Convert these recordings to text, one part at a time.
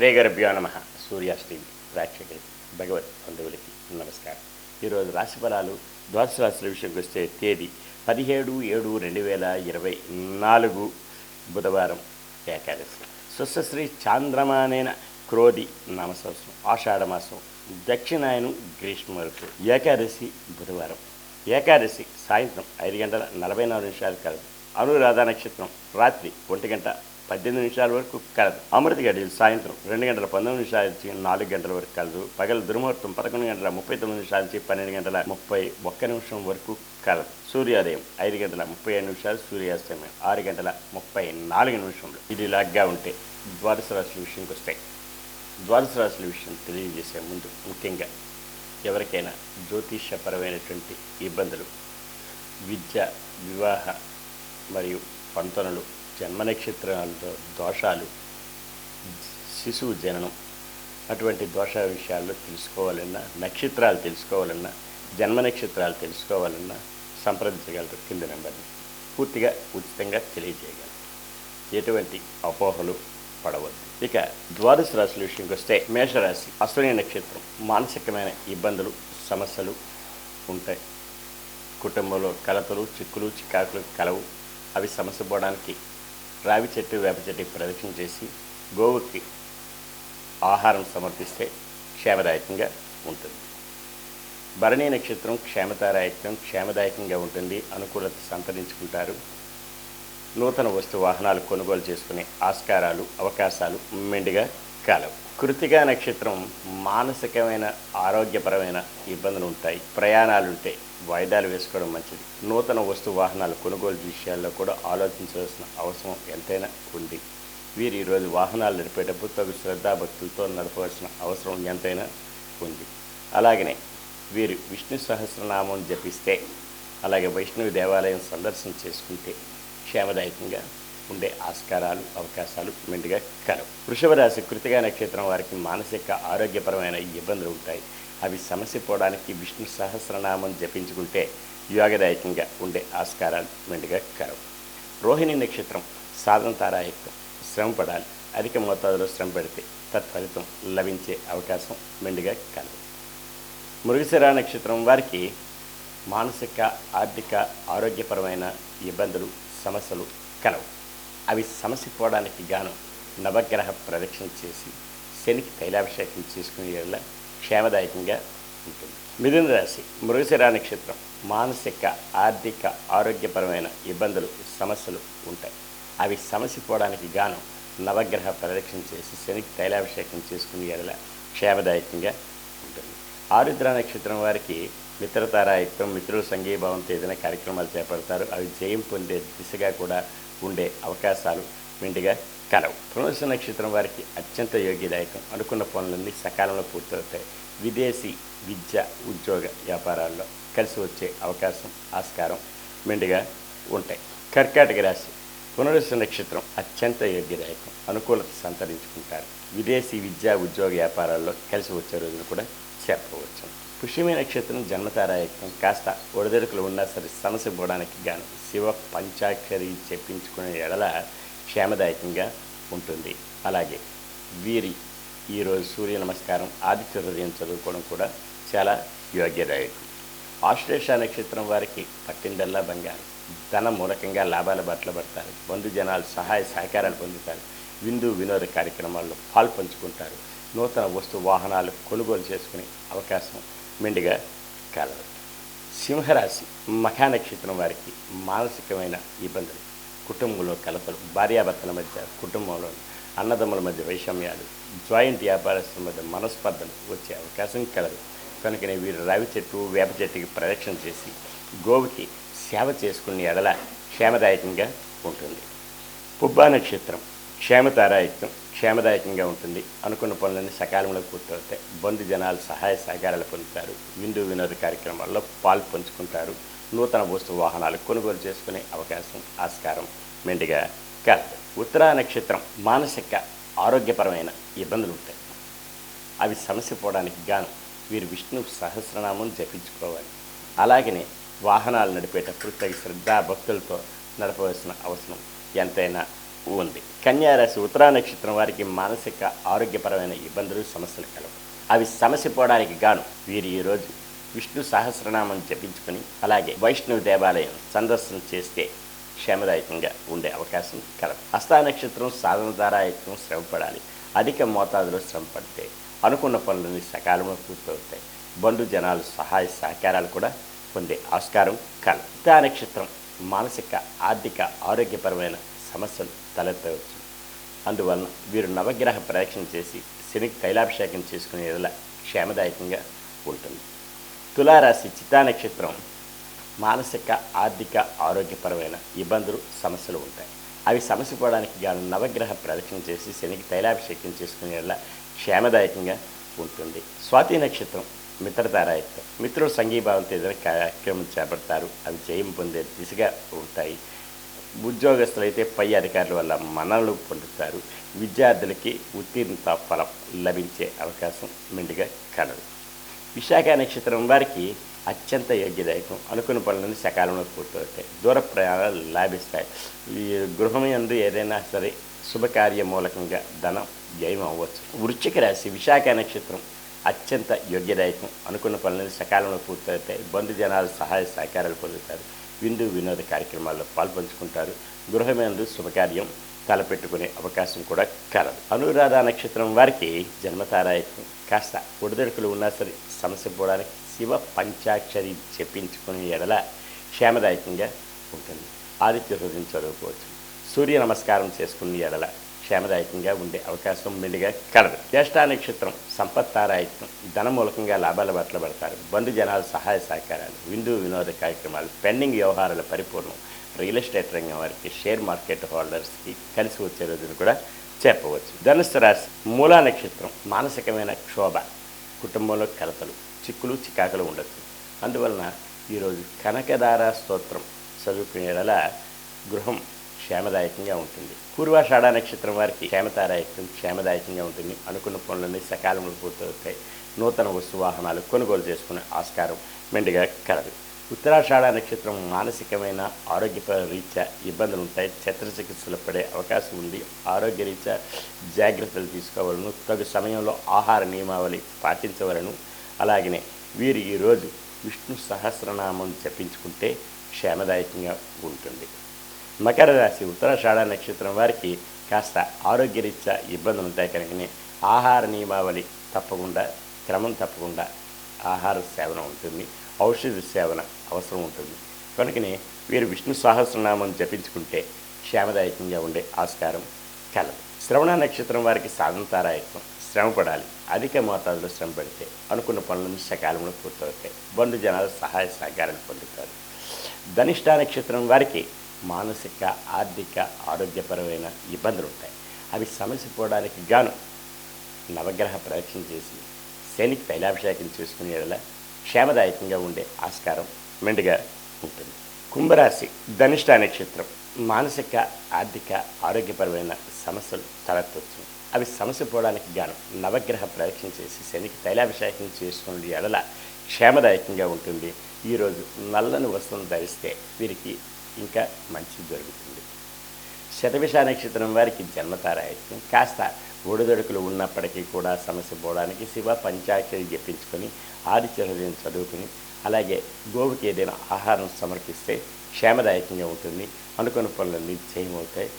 శ్రీగర్భ్యో నమ. సూర్యాష్టమి ప్రేక్షకులకి భగవత్ బంధువులకి నమస్కారం. ఈరోజు రాశి ఫలాలు ద్వాదశ రాశుల విషయంకి వస్తే తేదీ పదిహేడు ఏడు రెండు వేల ఇరవై నాలుగు బుధవారం ఏకాదశి. స్వస్శ్రీ చాంద్రమానైన క్రోధి నామసంవత్సరం ఆషాఢమాసం దక్షిణాయనం గ్రీష్మ ఋతువు ఏకాదశి బుధవారం. ఏకాదశి సాయంత్రం ఐదు గంటల నలభై నాలుగు నిమిషాలు కలదు. అనురాధ నక్షత్రం రాత్రి ఒంటి గంట పద్దెనిమిది నిమిషాల వరకు కలదు. అమృత గడియలు సాయంత్రం రెండు గంటల పంతొమ్మిది నిమిషాల నుంచి నాలుగు గంటల వరకు కలదు. పగల దుర్ముహూర్తం పదకొండు గంటల ముప్పై తొమ్మిది నిమిషాల నుంచి పన్నెండు గంటల ముప్పై ఒక్క నిమిషం వరకు కలదు. సూర్యోదయం ఐదు గంటల ముప్పై ఐదు నిమిషాలు సూర్యాస్తమయం ఆరు గంటల ముప్పై నాలుగు నిమిషంలో. ఇది లాగ్గా ఉంటే ద్వాదశ రాశుల విషయంకి వస్తాయి ద్వాదశ రాశుల విషయం తెలియజేసే ముందు ముఖ్యంగా ఎవరికైనా జ్యోతిష్యపరమైనటువంటి ఇబ్బందులు విద్య వివాహ మరియు పంతనలు జన్మ నక్షత్రాలతో దోషాలు శిశువు జననం అటువంటి దోష విషయాల్లో తెలుసుకోవాలన్నా నక్షత్రాలు తెలుసుకోవాలన్నా జన్మ నక్షత్రాలు తెలుసుకోవాలన్నా సంప్రదించగలరు కింద నెంబర్ని. పూర్తిగా ఉచితంగా తెలియజేయగలరు. ఎటువంటి అపోహలు పడవద్దు. ఇక ద్వాదశ రాశుల విషయంకి వస్తే మేషరాశి అశ్విని నక్షత్రం మానసికమైన ఇబ్బందులు సమస్యలు ఉంటాయి. కుటుంబంలో కలతలు చిక్కులు చికాకులు కలవు. అవి సమస్య పోవడానికి రావి చెట్టు వేప చెట్టు ప్రదక్షిణ చేసి గోవుకి ఆహారం సమర్పిస్తే క్షేమదాయకంగా ఉంటుంది. భరణీ నక్షత్రం క్షేమతారాయకం క్షేమదాయకంగా ఉంటుంది అనుకూలత సంతరించుకుంటారు. నూతన వస్తు వాహనాలు కొనుగోలు చేసుకునే ఆస్కారాలు అవకాశాలు మెండుగా కాలవు. కృతిగా నక్షత్రం మానసికమైన ఆరోగ్యపరమైన ఇబ్బందులు ఉంటాయి. ప్రయాణాలు వాయిదాలు వేసుకోవడం మంచిది. నూతన వస్తు వాహనాలు కొనుగోలు విషయాల్లో కూడా ఆలోచించవలసిన అవసరం ఎంతైనా ఉంది. వీరు ఈరోజు వాహనాలు నడిపేటప్పుడు తగు శ్రద్ధాభక్తులతో నడపవలసిన అవసరం ఎంతైనా ఉంది. అలాగనే వీరు విష్ణు సహస్రనామం జపిస్తే అలాగే వైష్ణవి దేవాలయం సందర్శన చేసుకుంటే క్షేమదాయకంగా ఉండే ఆస్కారాలు అవకాశాలు మెండుగా కలవు. వృషభ రాశి కృతిగా నక్షత్రం వారికి మానసిక ఆరోగ్యపరమైన ఇబ్బందులు ఉంటాయి. అవి సమస్య పోవడానికి విష్ణు సహస్రనామం జపించుకుంటే యోగదాయకంగా ఉండే ఆస్కారాలు మెండుగా కలవు రోహిణి నక్షత్రం సాధన తారాయుక్తం శ్రమ పడాలి అధిక మోతాదులో శ్రమ పెడితే తత్ఫలితం లభించే అవకాశం మెండుగా కలవు మృగశిర నక్షత్రం వారికి మానసిక ఆర్థిక ఆరోగ్యపరమైన ఇబ్బందులు సమస్యలు కలవు. అవి సమస్య పోవడానికి గాను నవగ్రహ ప్రదక్షిణ చేసి శనికి తైలాభిషేకం చేసుకునే క్షేమదాయకంగా ఉంటుంది. మిథున రాశి మృగశిర నక్షత్రం మానసిక ఆర్థిక ఆరోగ్యపరమైన ఇబ్బందులు సమస్యలు ఉంటాయి. అవి సమస్య పోవడానికి గాను నవగ్రహ ప్రదక్షిణ చేసి శనికి తైలాభిషేకం చేసుకుని ఎడల క్షేమదాయకంగా ఉంటుంది. ఆరుద్ర నక్షత్రం వారికి మిత్రతారాయుక్తం మిత్రుల సంఘీభావంతో ఏదైనా కార్యక్రమాలు చేపడతారు. అవి జయం పొందే దిశగా కూడా ఉండే అవకాశాలు మెండుగా కలవు. పునర్సు నక్షత్రం వారికి అత్యంత యోగ్యదాయకం. అనుకున్న పనులన్నీ సకాలంలో పూర్తవుతాయి. విదేశీ విద్య ఉద్యోగ వ్యాపారాల్లో కలిసి వచ్చే అవకాశం ఆస్కారం మెండుగా ఉంటాయి. కర్కాటక రాశి పునరుసు నక్షత్రం అత్యంత యోగ్యదాయకం. అనుకూలత సంతరించుకుంటారు. విదేశీ విద్యా ఉద్యోగ వ్యాపారాల్లో కలిసి వచ్చే రోజులు కూడా చెప్పవచ్చు. పుష్యమి నక్షత్రం జన్మతారాయకం కాస్త ఒడిదొడుకులు ఉన్నా సరే సమస్య పోవడానికి గాను శివ పంచాక్షరి చెప్పించుకునే ఎడల క్షేమదాయకంగా ఉంటుంది. అలాగే వీరి ఈరోజు సూర్య నమస్కారం ఆదిత్య హృదయం చదువుకోవడం కూడా చాలా యోగ్యదాయకం. ఆశ్లేష నక్షత్రం వారికి పట్టిందల్లా బంగారం. ధన మూలకంగా లాభాల బట్టలు పడతారు. బంధు జనాలు సహాయ సహకారాలు పొందుతారు. విందు వినోద కార్యక్రమాల్లో పాల్పంచుకుంటారు నూతన వస్తు వాహనాలు కొనుగోలు చేసుకునే అవకాశం మెండుగా కలదు. సింహరాశి మఖా నక్షత్రం వారికి మానసికమైన ఇబ్బందులు. కుటుంబంలో కలతలు భార్యాభర్తల మధ్య కుటుంబంలో అన్నదమ్ముల మధ్య వైషమ్యాలు జాయింట్ వ్యాపారస్తుల మధ్య మనస్పర్ధలు వచ్చే అవకాశం కలదు. కనుకనే వీరు రావి చెట్టు వేప చెట్టుకి ప్రదక్షిణ చేసి గోవుకి సేవ చేసుకునే ఎడల క్షేమదాయకంగా ఉంటుంది. పుబ్బా నక్షత్రం క్షేమతారాయుక్తం క్షేమదాయకంగా ఉంటుంది. అనుకున్న పనులన్నీ సకాలంలో పూర్తవుతాయి. బంధు జనాలు సహాయ సహకారాలు పొందుతారు. విందు వినోద కార్యక్రమాల్లో పాలు పంచుకుంటారు. నూతన వస్తు వాహనాలు కొనుగోలు చేసుకునే అవకాశం ఆస్కారం. మెండుగా కలదు ఉత్తరా నక్షత్రం మానసిక ఆరోగ్యపరమైన ఇబ్బందులు ఉంటాయి. అవి సమస్య పోవడానికి గాను వీరు విష్ణు సహస్రనామం జపించుకోవాలి. అలాగనే వాహనాలు నడిపేటప్పుడు తగి శ్రద్ధా భక్తులతో నడపవలసిన అవసరం ఎంతైనా ఉంది. కన్యారాశి ఉత్తరా నక్షత్రం వారికి మానసిక ఆరోగ్యపరమైన ఇబ్బందులు సమస్యలు కలవు. అవి సమస్య పోవడానికి గాను వీరు ఈరోజు విష్ణు సహస్రనామం జపించుకుని అలాగే వైష్ణవ దేవాలయం సందర్శన చేస్తే క్షేమదాయకంగా ఉండే అవకాశం కలదు. హస్తా నక్షత్రం సాధన ద్వారాయత్నం శ్రమపడాలి అధిక మోతాదులో శ్రమ పడితే అనుకున్న పనులన్నీ సకాలంలో పూర్తవుతాయి. బంధు జనాలు సహాయ సహకారాలు కూడా పొందే ఆస్కారం కలదు. హస్తా నక్షత్రం మానసిక ఆర్థిక ఆరోగ్యపరమైన సమస్యలు తలెత్తవచ్చు. అందువలన వీరు నవగ్రహ ప్రదక్షిణ చేసి శనికి తైలాభిషేకం చేసుకునే క్షేమదాయకంగా ఉంటుంది. తులారాశి చిత్తా నక్షత్రం మానసిక ఆర్థిక ఆరోగ్యపరమైన ఇబ్బందులు సమస్యలు ఉంటాయి. అవి సమస్య పోవడానికి గాను నవగ్రహ ప్రదక్షిణ చేసి శనికి తైలాభిషేకం చేసుకునే వల్ల క్షేమదాయకంగా ఉంటుంది. స్వాతి నక్షత్రం మిత్రతారాయత్వం. మిత్రులు సంఘీభావంతో ఏదైనా కార్యక్రమం చేపడతారు. అవి జయం పొందే దిశగా ఉంటాయి. ఉద్యోగస్తులైతే పై అధికారుల వల్ల మనలు పొందుతారు. విద్యార్థులకి ఉత్తీర్ణత ఫలం లభించే అవకాశం మెండుగా కలదు. విశాఖ నక్షత్రం వారికి అత్యంత యోగ్యదాయకం. అనుకున్న పనులను సకాలంలో పూర్తవుతాయి. దూర ప్రయాణాలు లాభిస్తాయి. ఈ గృహం యందు ఏదైనా సరే శుభకార్య మూలకంగా ధనం జయం అవ్వచ్చు. వృశ్చిక రాశి విశాఖ నక్షత్రం అత్యంత యోగ్యదాయకం. అనుకున్న పనులను సకాలంలో పూర్తవుతాయి. బంధు జనాలు సహాయ సహకారాలు పొందుతారు. విందు వినోద కార్యక్రమాల్లో పాల్పంచుకుంటారు. గృహమేందు శుభకార్యం తలపెట్టుకునే అవకాశం కూడా కలదు. అనురాధ నక్షత్రం వారికి జన్మతారాయకం కాస్త ఒడిదొడుకులు ఉన్నా సరే సమస్య పోవడానికి శివ పంచాక్షరి చెప్పించుకునే ఎడల క్షేమదాయకంగా ఉంటుంది. ఆదిత్య హృదయం చదువుకోవచ్చు. సూర్య నమస్కారం చేసుకునే ఎడల క్షేమదాయకంగా ఉండే అవకాశం మెండుగా కలదు. జ్యేష్ఠా నక్షత్రం సంపత్తారాయత్వం ధనమూలకంగా లాభాల బట్టలు పడతారు. బంధు జనాల సహాయ సహకారాలు విందు వినోద కార్యక్రమాలు పెండింగ్ వ్యవహారాల పరిపూర్ణం రియల్ ఎస్టేట్ రంగం వారికి షేర్ మార్కెట్ హోల్డర్స్కి కలిసి వచ్చే రోజును కూడా చెప్పవచ్చు. ధనుసు రాశి మూలా నక్షత్రం మానసికమైన క్షోభ కుటుంబంలో కలతలు చిక్కులు చికాకులు ఉండొచ్చు. అందువలన ఈరోజు కనకదార స్తోత్రం చదువుకునేలా గృహం క్షేమదాయకంగా ఉంటుంది. పూర్వాషాఢ నక్షత్రం వారికి క్షేమతారాయకం క్షేమదాయకంగా ఉంటుంది. అనుకున్న పనులన్నీ సకాలంలో పూర్తవుతాయి. నూతన వస్తు వాహనాలు కొనుగోలు చేసుకునే ఆస్కారం మెండుగా కలదు. ఉత్తరాషాఢ నక్షత్రం మానసికమైన ఆరోగ్య రీత్యా ఇబ్బందులు ఉంటాయి చికిత్సలు పడే అవకాశం ఉంది. ఆరోగ్య రీత్యా జాగ్రత్తలు తీసుకోవాలను తగు సమయంలో ఆహార నియమావళి పాటించవలను. అలాగనే వీరు ఈరోజు విష్ణు సహస్రనామం జపించుకుంటే క్షేమదాయకంగా ఉంటుంది. మకర రాశి ఉత్తరాషాఢ నక్షత్రం వారికి కాస్త ఆరోగ్యరీత్యా ఇబ్బందులు ఉంటాయి కనుకనే ఆహార నియమావళి తప్పకుండా క్రమం తప్పకుండా ఆహార సేవన ఉంటుంది. ఔషధ సేవన అవసరం ఉంటుంది కనుకనే వీరు విష్ణు సహస్రనామం జపించుకుంటే క్షేమదాయకంగా ఉండే ఆస్కారం కలదు. శ్రవణ నక్షత్రం వారికి సాధంతారాయత్వం శ్రమ పడాలి అధిక మోతాదులో శ్రమ పడితే అనుకున్న పనులను సకాలంలో పూర్తవుతాయి. బంధు జనాలు సహాయ సహకారాలు పొందుతారు. ధనిష్ట నక్షత్రం వారికి మానసిక ఆర్థిక ఆరోగ్యపరమైన ఇబ్బందులు ఉంటాయి అవి సమస్య పోవడానికి గాను నవగ్రహ ప్రదక్షిణ చేసి శనికి తైలాభిషేకం చేసుకునేలా క్షేమదాయకంగా ఉండే ఆస్కారం మెండుగా ఉంటుంది. కుంభరాశి ధనిష్ట నక్షత్రం మానసిక ఆర్థిక ఆరోగ్యపరమైన సమస్యలు తలెత్తవచ్చు అవి సమస్య పోవడానికి గాను నవగ్రహ ప్రదక్షిణ చేసి శనికి తైలాభిషేకం చేసుకున్న ఎడల క్షేమదాయకంగా ఉంటుంది. ఈరోజు నల్లని వస్తువులు ధరిస్తే వీరికి ఇంకా మంచి జరుగుతుంది. శతవిష నక్షత్రం వారికి జన్మతారాయత్వం కాస్త ఒడిదొడుకులు ఉన్నప్పటికీ కూడా సమస్య పోవడానికి శివ పంచాక్షరి జపించుకొని ఆదిత్య చదువుకుని అలాగే గోవుకి ఏదైనా ఆహారం సమర్పిస్తే క్షేమదాయకంగా ఉంటుంది. అనుకున్న పనులన్నీ చేయమవుతాయి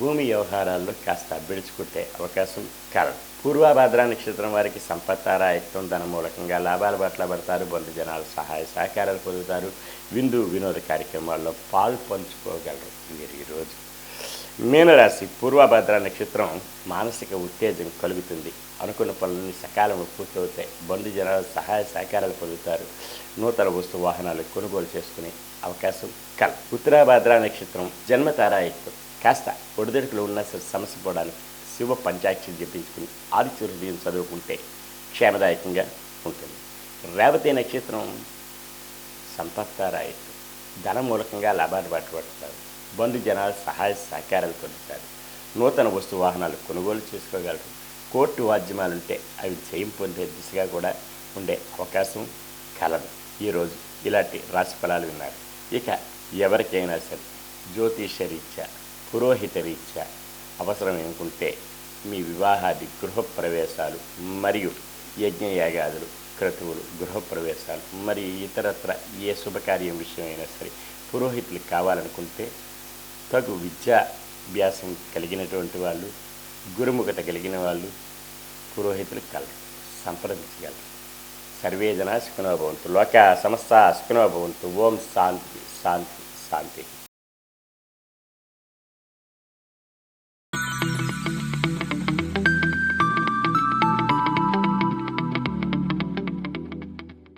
భూమి వ్యవహారాల్లో కాస్త బిడుచుకుంటే అవకాశం కారణం. పూర్వభద్ర నక్షత్రం వారికి సంపత్తారాయత్వం ధన మూలకంగా లాభాల పట్ల పడతారు. బంధు జనాలు సహాయ సహకారాలు పొందుతారు. విందు వినోద కార్యక్రమాల్లో పాలు పంచుకోగలరు. మీరు ఈరోజు మీనరాశి పూర్వభద్ర నక్షత్రం మానసిక ఉత్తేజం కలుగుతుంది. అనుకున్న పనులన్నీ సకాలంలో పూర్తవుతాయి. బంధు జనాలు సహాయ సహకారాలు పొందుతారు. నూతన వస్తు వాహనాలు కొనుగోలు చేసుకునే అవకాశం కల. ఉత్తరాభద్ర నక్షత్రం జన్మతారాయత్వం కాస్త ఒడిదొడుకులు ఉన్న సమస్య పోవడానికి శివ పంచాక్షరి జపించుకుని ఆదిచూర్యం చదువుకుంటే క్షేమదాయకంగా ఉంటుంది. రేవతి నక్షత్రం సంపత్తారాయత్వం ధన మూలకంగా లాభాలు పట్టుబడతారు. బంధు జనాలు సహాయ సహకారాలు పొందుతారు. నూతన వస్తు వాహనాలు కొనుగోలు చేసుకోగలరు. కోర్టు వాద్యమాలుంటే అవి జయం పొందే దిశగా కూడా ఉండే అవకాశం కలదు. ఈరోజు ఇలాంటి రాశి ఫలాలు విన్నారు. ఇక ఎవరికైనా సరే జ్యోతిష రీత్యా పురోహిత రీత్యా అవసరం అనుకుంటే మీ వివాహాది గృహప్రవేశాలు మరియు యజ్ఞయాగాదులు క్రతువులు గృహప్రవేశాలు మరియు ఇతరత్ర ఏ శుభకార్యం విషయమైనా సరే పురోహితులు కావాలనుకుంటే తగు విద్యాభ్యాసం కలిగినటువంటి వాళ్ళు గురుముఖత కలిగిన వాళ్ళు పురోహితులు కలరు సంప్రదించగలరు. సర్వేజన సుఖనోభవంతు లోక సమస్త సుఖనోభవంతు ఓం శాంతి శాంతి శాంతి.